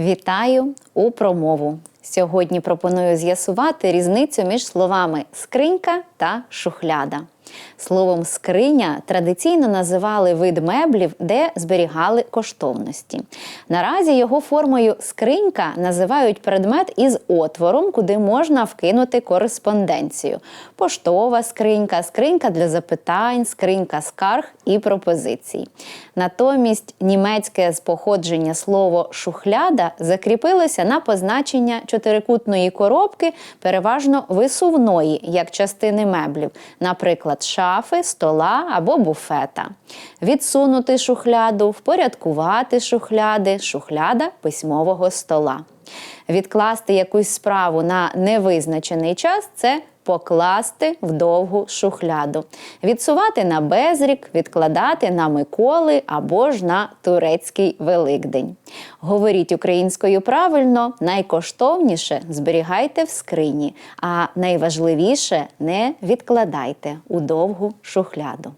Вітаю у промову. Сьогодні пропоную з'ясувати різницю між словами скринька та шухляда. Словом скриня традиційно називали вид меблів, де зберігали коштовності. Наразі його формою скринька називають предмет із отвором, куди можна вкинути кореспонденцію: поштова скринька, скринька для запитань, скринька скарг і пропозицій. Натомість німецьке з походження слово шухляда закріпилося на позначення чотирикутної коробки, переважно висувної, як частини меблів, наприклад, шафи, стола або буфета. Відсунути шухляду, впорядкувати шухляди, шухляда письмового стола. Відкласти якусь справу на невизначений час це покласти в довгу шухляду, відсувати на безрік, відкладати на Миколи або ж на турецький Великдень. Говоріть українською правильно, найкоштовніше зберігайте в скрині, а найважливіше не відкладайте у довгу шухляду.